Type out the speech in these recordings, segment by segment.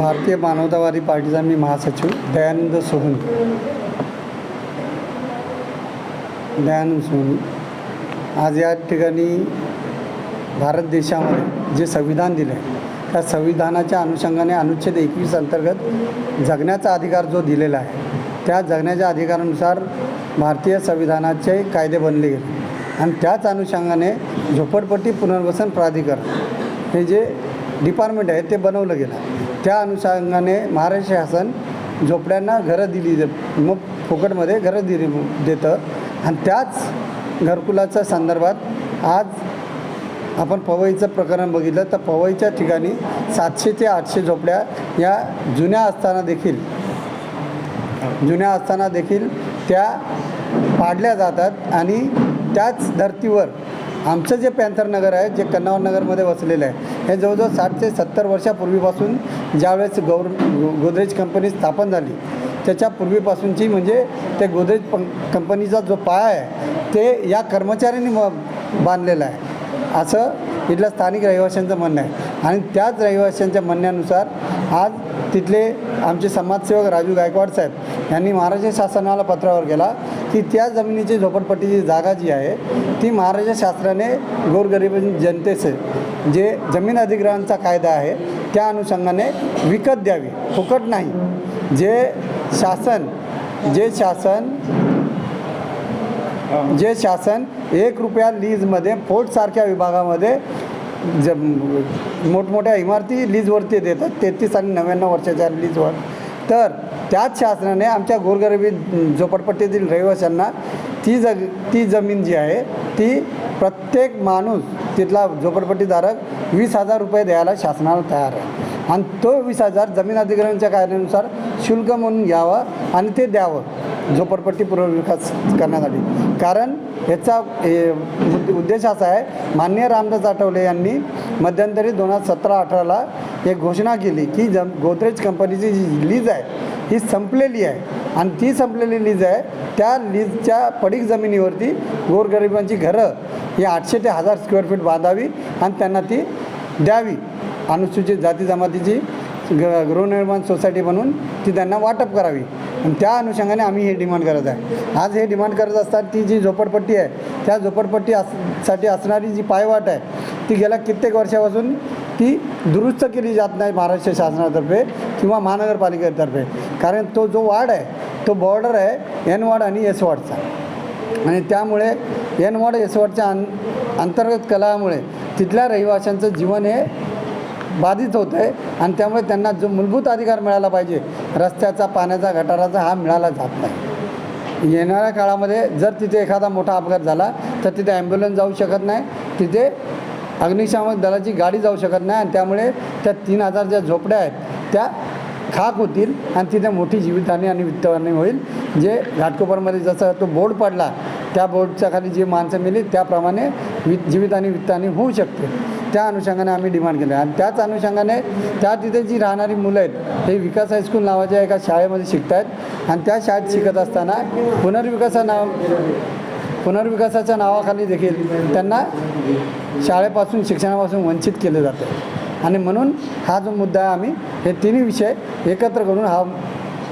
भारतीय मानवतावादी पार्टीचा मी महासचिव दयानंद सोहनी. दयानंद सोहनी. आज या ठिकाणी भारत देशामध्ये जे संविधान दिलं आहे त्या संविधानाच्या अनुषंगाने अनुच्छेद एकवीस अंतर्गत जगण्याचा अधिकार जो दिलेला आहे त्या जगण्याच्या अधिकारानुसार भारतीय संविधानाचे कायदे बनले गेले. आणि त्याच अनुषंगाने झोपडपट्टी पुनर्वसन प्राधिकरण हे जे डिपार्टमेंट आहे ते बनवलं गेलं. त्या अनुषंगाने महाराष्ट्र शासन झोपड्यांना घरं दिली जात- मग फुकटमध्ये घरं दिली देतं. आणि त्याच घरकुलाच्या संदर्भात आज आपण पवईचं प्रकरण बघितलं तर पवईच्या ठिकाणी सातशे ते आठशे झोपड्या या जुन्या असताना देखील जुन्या असताना देखील त्या पाडल्या जातात. आणि त्याच धर्तीवर आमचं जे पॅन्थर नगर आहे जे कन्नावर नगरमध्ये वसलेलं आहे हे जवळजवळ साठ ते सत्तर वर्षापूर्वीपासून ज्यावेळेस गौर गोदरेज कंपनी स्थापन झाली त्याच्या पूर्वीपासूनची म्हणजे ते गोदरेज कंपनीचा जो पाया आहे ते या कर्मचाऱ्यांनी म बांधलेला आहे. असं इथल्या स्थानिक रहिवाशांचं म्हणणं आहे. आणि त्याच रहिवाशांच्या म्हणण्यानुसार आज तिथले आमचे समाजसेवक राजू गायकवाड साहेब यांनी महाराष्ट्र शासनाला पत्रावर केला की त्या जमिनीची झोपडपट्टीची जागा जी आहे ती महाराष्ट्र शासनाने गोरगरीब जनतेचे जे जमीन अधिग्रहणचा कायदा आहे त्या अनुषंगाने विकत द्यावी. फुकट नाही. जे शासन जे शासन जे शासन एक रुपया लीजमध्ये फोर्टसारख्या विभागामध्ये ज मोठमोठ्या इमारती लीजवरती देतात. तेहतीस आणि नव्याण्णव वर्षाच्या लीजवर. तर त्याच शासनाने आमच्या गोरगरिबी झोपडपट्टीतील रहिवाशांना ती जग ती जमीन जी आहे ती प्रत्येक माणूस तिथला झोपडपट्टीधारक वीस हजार रुपये द्यायला शासनाला तयार आहे. आणि तो वीस हजार जमीन अधिग्रहणच्या कायद्यानुसार शुल्क म्हणून घ्यावं आणि ते द्यावं झोपडपट्टी पुनर्विकास करण्यासाठी. कारण ह्याचा हे, उद्देश असा आहे माननीय रामदास आठवले यांनी मध्यंतरी दोन हजार सतरा अठराला एक घोषणा केली की जम गोदरेज कंपनीची जी लीज आहे ही संपलेली आहे. आणि ती संपलेली लीज आहे त्या लीजच्या पडीक जमिनीवरती गोरगरिबांची घरं ही आठशे ते हजार स्क्वेअर फीट बांधावी आणि त्यांना ती द्यावी. अनुसूचित जाती जमातीची ग गृहनिर्माण सोसायटी म्हणून ती त्यांना वाटप करावी. आणि त्या अनुषंगाने आम्ही हे डिमांड करत आहे. आज हे डिमांड करत असतात ती जी झोपडपट्टी आहे त्या झोपडपट्टी अससाठी असणारी जी पायवाट आहे ती गेल्या कित्येक वर्षापासून ती दुरुस्त केली जात नाही महाराष्ट्र शासनातर्फे किंवा महानगरपालिकेतर्फे. कारण तो जो वार्ड आहे तो बॉर्डर आहे एन वार्ड आणि एस वार्डचा आणि त्यामुळे एन वार्ड अं अंतर्गत कलामुळे तिथल्या रहिवाशांचं जीवन हे बाधित होतं आहे आणि त्यामुळे त्यांना जो मूलभूत अधिकार मिळाला पाहिजे रस्त्याचा पाण्याचा गटाराचा हा मिळाला जात नाही. येणाऱ्या काळामध्ये जर तिथे एखादा मोठा अपघात झाला तर तिथे ॲम्ब्युलन्स जाऊ शकत नाही तिथे अग्निशामक दलाची गाडी जाऊ शकत नाही आणि त्यामुळे त्या तीन हजार ज्या झोपड्या आहेत त्या खाक होतील आणि तिथे मोठी जीवितहानी आणि वित्तहानी होईल. जे घाटकोपरमध्ये जसं तो बोर्ड पडला त्या बोर्डच्या खाली जी माणसं मिली त्याप्रमाणे वि जीवित आणि वित्ताने होऊ शकते. त्या अनुषंगाने आम्ही डिमांड केलं आणि त्याच अनुषंगाने त्या तिथे जी राहणारी मुलं आहेत हे विकास हायस्कूल नावाच्या एका शाळेमध्ये शिकत आहेत आणि त्या शाळेत शिकत असताना पुनर्विकासा नाव पुनर्विकासाच्या नावाखाली देखील त्यांना शाळेपासून शिक्षणापासून वंचित केलं जातं. आणि म्हणून हा जो मुद्दा आहे आम्ही हे तिन्ही विषय एकत्र करून हा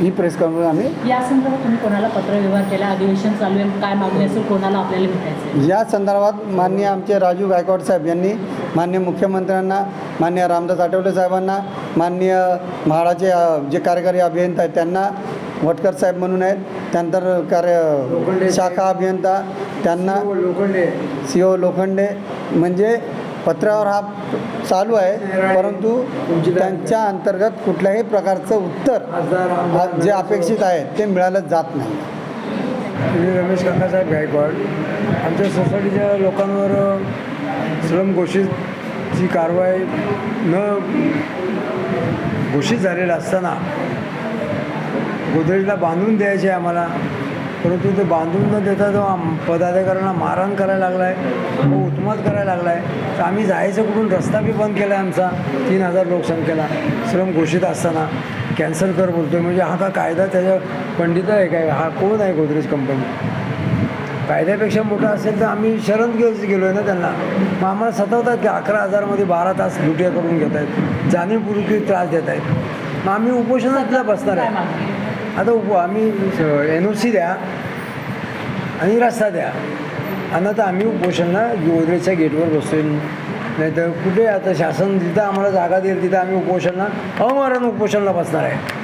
ही प्रेस करून आम्ही या संदर्भात तुम्ही कोणाला पत्रव्यवहार केला? अधिवेशन चालू आहे काय मागणी असेल कोणाला आपल्याला भेटायचं आहे? या संदर्भात माननीय आमचे राजू गायकवाड साहेब यांनी माननीय मुख्यमंत्र्यांना माननीय रामदास आठवले साहेबांना माननीय म्हाडाचे अ, जे कार्यकारी अभियंता आहेत त्यांना वटकर साहेब म्हणून आहेत त्यानंतर कार्य शाखा अभियंता त्यांना लोखंडे. सी ओ लोखंडे म्हणजे पत्रावर हा चालू आहे परंतु त्यांच्या अंतर्गत कुठल्याही प्रकारचं उत्तर जे अपेक्षित आहे ते मिळालं जात नाही. मी रमेश काकासाहेब गायकवाड. आमच्या सोसायटीच्या लोकांवर श्रम घोषितची कारवाई न घोषित झालेलं असताना गोदरेजला बांधून द्यायचे आम्हाला. परंतु ते बांधून न देता तो आम पदाधिकाऱ्यांना मारहाण करायला लागला आहे व करायला लागला आहे तर आम्ही जायचं कुठून? रस्ता बी बंद केला आहे आमचा. तीन हजार लोकसंख्येला श्रम घोषित असताना. कॅन्सल कर बोलतो आहे म्हणजे हा का कायदा त्याच्या पंडित आहे काय? हा कोण आहे गोदरेज कंपनी कायद्यापेक्षा मोठा असेल तर आम्ही शरण गे गेलो आहे ना त्यांना. मग आम्हाला सतवतात की अकरा हजारमध्ये बारा तास लुटिया करून घेत आहेत जाणीवपूर्वक त्रास देत आहेत मग आम्ही उपोषणातल्या बसणार आहे. आता उप आम्ही एन ओ सी द्या आणि रस्ता द्या आणि आता आम्ही उपोषणला गोदरेजच्या गेटवर बसतोय नाही तर कुठे आता शासन जिथं आम्हाला जागा देईल तिथं आम्ही उपोषणला अमरण उपोषणला बसणार आहे